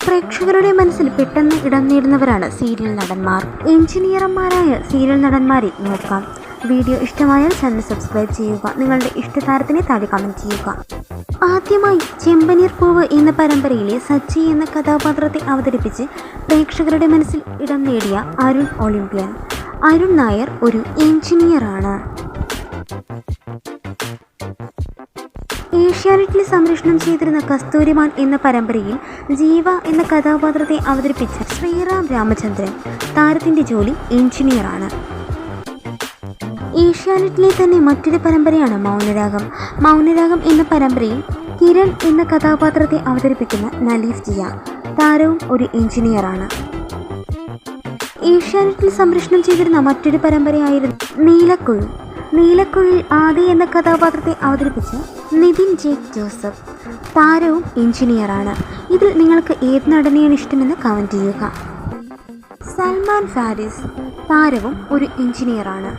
പ്രേക്ഷകരുടെ മനസ്സിൽ പെട്ടെന്ന് ഇടം നേടുന്നവരാണ് സീരിയൽ നടന്മാർ. എഞ്ചിനീയർമാരായ സീരിയൽ നടന്മാരെ നോക്കാം. വീഡിയോ ഇഷ്ടമായാൽ ചാനൽ സബ്സ്ക്രൈബ് ചെയ്യുക. നിങ്ങളുടെ ഇഷ്ടതാരത്തിനെ താഴെ കമന്റ് ചെയ്യുക. ആദ്യമായി ചെമ്പനീർ പൂവ് എന്ന പരമ്പരയിലെ സച്ചി എന്ന കഥാപാത്രത്തെ അവതരിപ്പിച്ച് പ്രേക്ഷകരുടെ മനസ്സിൽ ഇടം നേടിയ അരുൺ ഒളിമ്പ്യൻ. അരുൺ നായർ ഒരു എഞ്ചിനീയറാണ്. ഏഷ്യാനെറ്റിൽ സംരക്ഷണം ചെയ്തിരുന്ന കസ്തൂരിമാൻ എന്ന പരമ്പരയിൽ ജീവ എന്ന കഥാപാത്രത്തെ അവതരിപ്പിച്ച ശ്രീറാം രാമചന്ദ്രൻ താരത്തിന്റെ ജോലി എഞ്ചിനീയറാണ്. ഏഷ്യാനെറ്റിലെ തന്നെ മറ്റൊരു പരമ്പരയാണ് മൗനരാഗം. മൗനരാഗം എന്ന പരമ്പരയിൽ കിരൺ എന്ന കഥാപാത്രത്തെ അവതരിപ്പിക്കുന്ന നലീഫ് ജിയ താരവും ഒരു എഞ്ചിനീയറാണ്. ഏഷ്യാനെറ്റിൽ സംരക്ഷണം ചെയ്തിരുന്ന മറ്റൊരു പരമ്പരയായിരുന്നു നീലക്കുയിൽ നീലക്കുയിൽ ആദി എന്ന കഥാപാത്രത്തെ അവതരിപ്പിച്ച നിതിൻ ജേക്ക് ജോസഫ്. താരവും എഞ്ചിനീയറാണ്. ഇതിൽ നിങ്ങൾക്ക് ഏത് നടനെയാണ് ഇഷ്ടമെന്ന് കമന്റ് ചെയ്യുക. സൽമാൻ ഫാരിസ്. താരവും ഒരു എഞ്ചിനീയറാണ്.